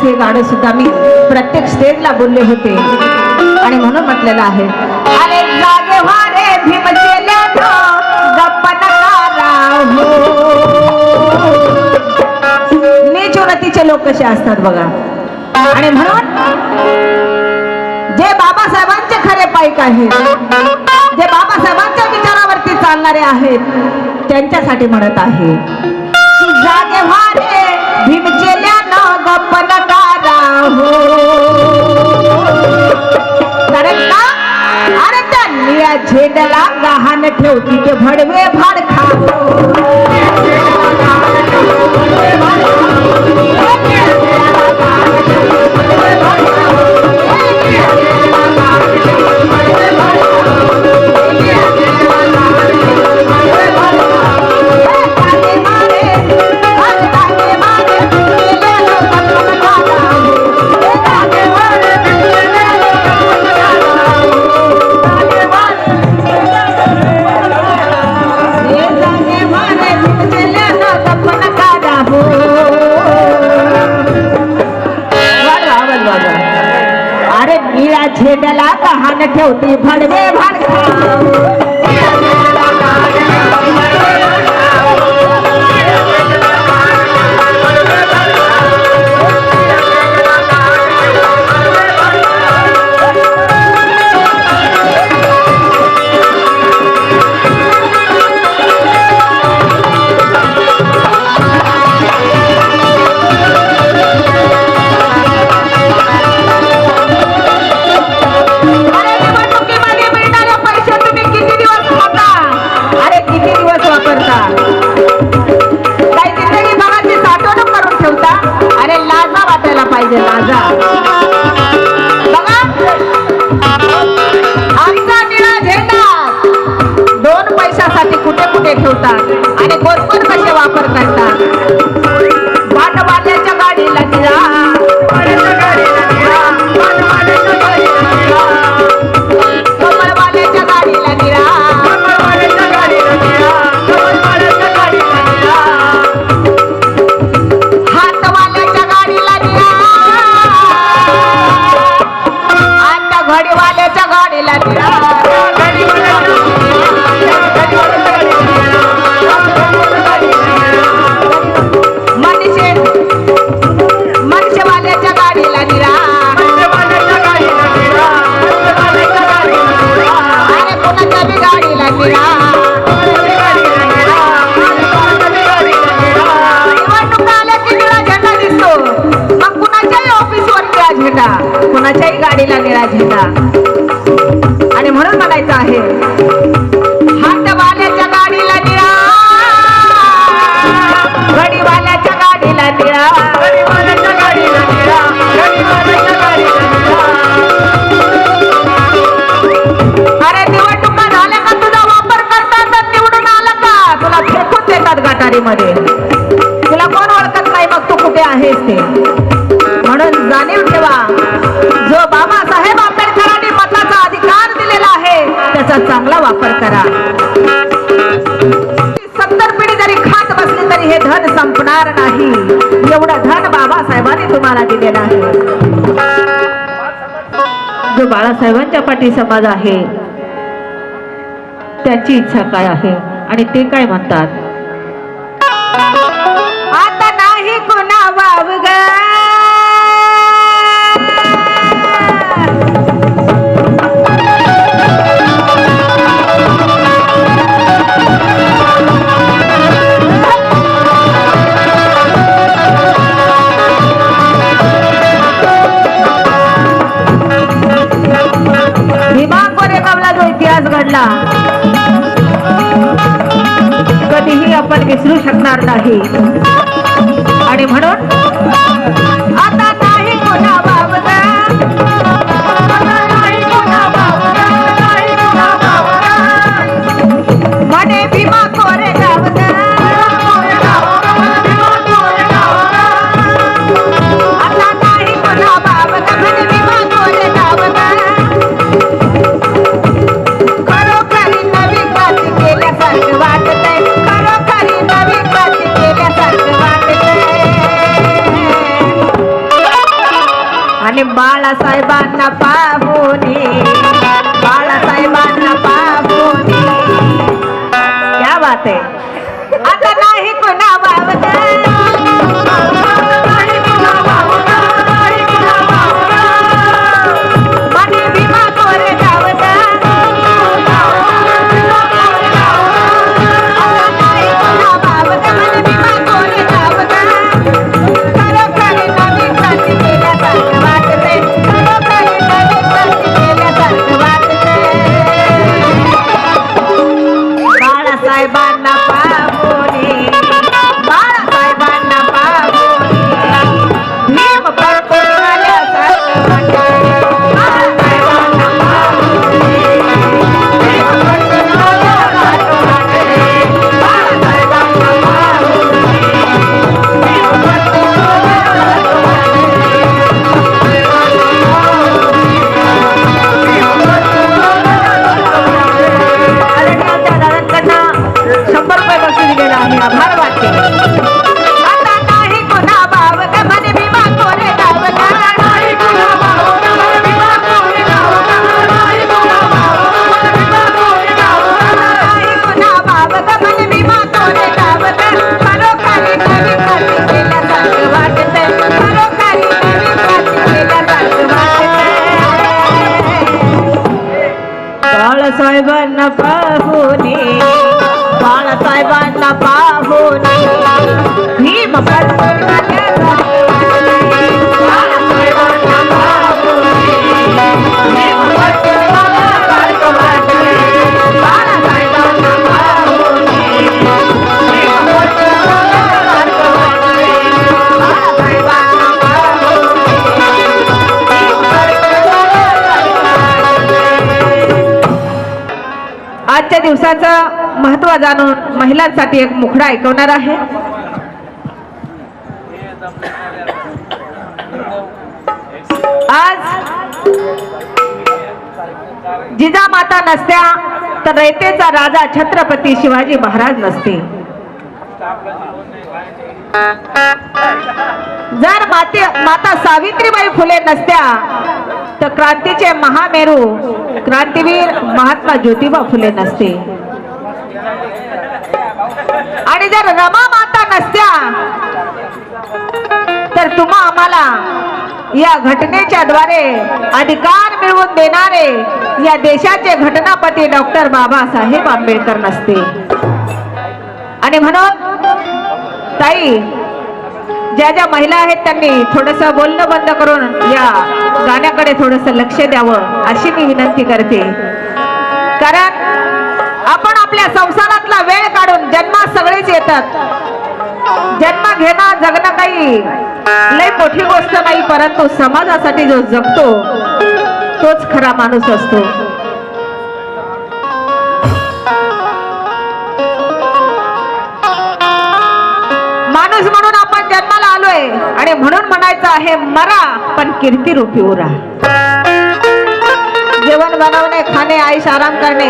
त्यावेळेस हे गाणं सुद्धा मी प्रत्येक स्टेजला बोलले होते. आणि म्हणून म्हटलेलं आहे. अरे जागे भारे भीम गप्प हो नीच लोक कसे असतात बघा. आणि म्हणून जे बाबासाहेबांचे खरे पाईक आहेत जे बाबासाहेबांच्या विचारावरती चालणारे आहेत त्यांच्यासाठी म्हणत आहे. की जागे व्हारे भीम ना गप्प तारा हो कारण का अरे त्या निळ्या झेंड्याला गहाण ठेवती ते भडवे भाड अरे भेटला गहाण ठेवते. ठेवती भडवे. भडका एवढं धन बाबासाहेबांनी तुम्हाला दिलेलं आहे. जो बाळासाहेबांच्या पाठी समाज आहे त्याची इच्छा काय आहे आणि ते काय म्हणतात? आता नाही कुणा वावग जो कधीही आपण विसरू शकणार नाही. आणि म्हणून आता दिवसाचं महत्त्व जाणून महिलांसाठी एक मुखडा ऐकवणार आहे. आज जिजामाता नसत्या तर रयतेचा राजा छत्रपती शिवाजी महाराज नसते. जर माते माता सावित्रीबाई फुले नसत्या तर क्रांतीचे महामेरू क्रांतीवीर महात्मा ज्योतिबा फुले नसते. आणि जर रमा माता नसत्या तर तुम्हा आम्हाला या घटनेच्या द्वारे अधिकार मिळवून देणारे या देशाचे घटनापती डॉक्टर बाबासाहेब आंबेडकर नसते. आणि म्हणून ताई ज्या ज्या महिला आहेत त्यांनी थोडस बोलणं बंद करून या गाण्याकडे थोडस लक्ष द्यावं अशी मी विनंती करते. कारण आपण आपल्या संसारातला वेळ काढून जन्मा सगळेच येतात. जन्म घेणं जगणं काही लय मोठी गोष्ट नाही परंतु समाजासाठी जो जगतो तोच खरा माणूस असतो. म्हणून म्हणायचं आहे मरा पण कीर्ती रूपी उरा. जेवण बनवणे खाणे आईश आराम करणे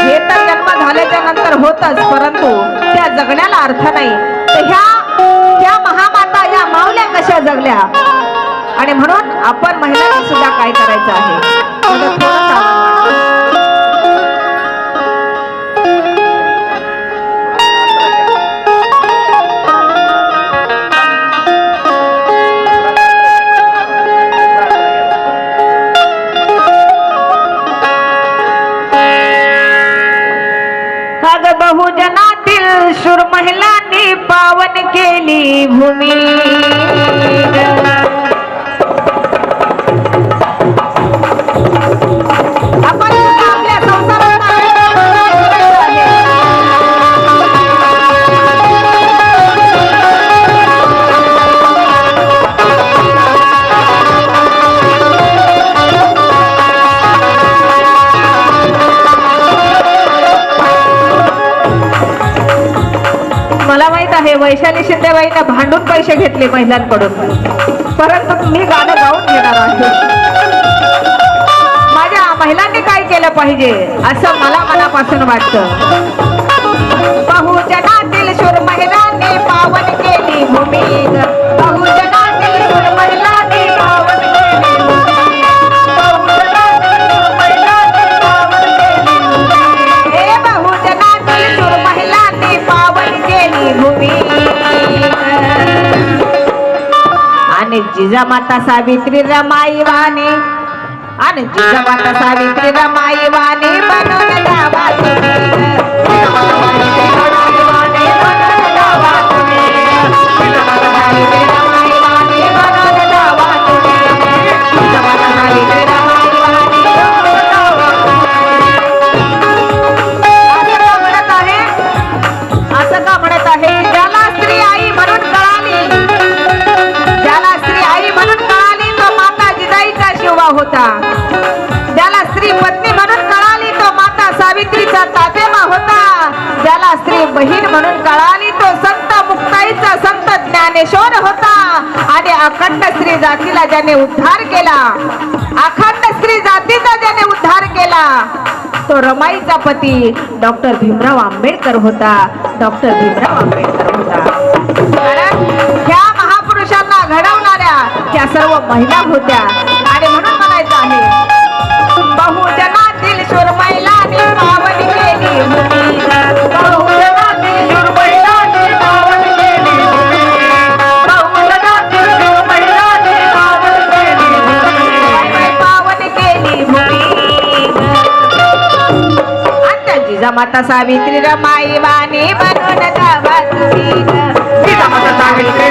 हे तर जन्म झाल्याच्यानंतर होतच परंतु त्या जगण्याला अर्थ नाही. तर ह्या ह्या महामाता या मावल्या कशा जगल्या? आणि म्हणून आपण महिलांनी सुद्धा काय करायचं आहे? शूर महिलांनी पावन केली भूमी. भांडून पैसे घेतले महिलांकडून. परंतु मी गाणं गाऊन घेणार आहे. माझ्या महिलांनी काय केलं पाहिजे असं मला मनापासून वाटतं. बहुजनातील शूर महिलांनी पावन केली भूमी जिजामाता सावित्री रमाई वाणी. आणि जिजामाता सावित्री रमाई वाणी बनवून किशोर होता आणि अखंड स्त्री जातीला ज्याने उद्धार केला अखंड स्त्री जातीचा ज्याने उद्धार केला तो रमाईचा पती डॉक्टर भीमराव आंबेडकर होता. डॉक्टर भीमराव आंबेडकर होता. कारण ह्या महापुरुषांना घडवणाऱ्या त्या सर्व महिला होत्या. आणि म्हणून म्हणायचं आहे बहुजनातील सुरमय आता सावित्री रमाई वाणी बनवून द्यावा तुम्ही ग. सावित्री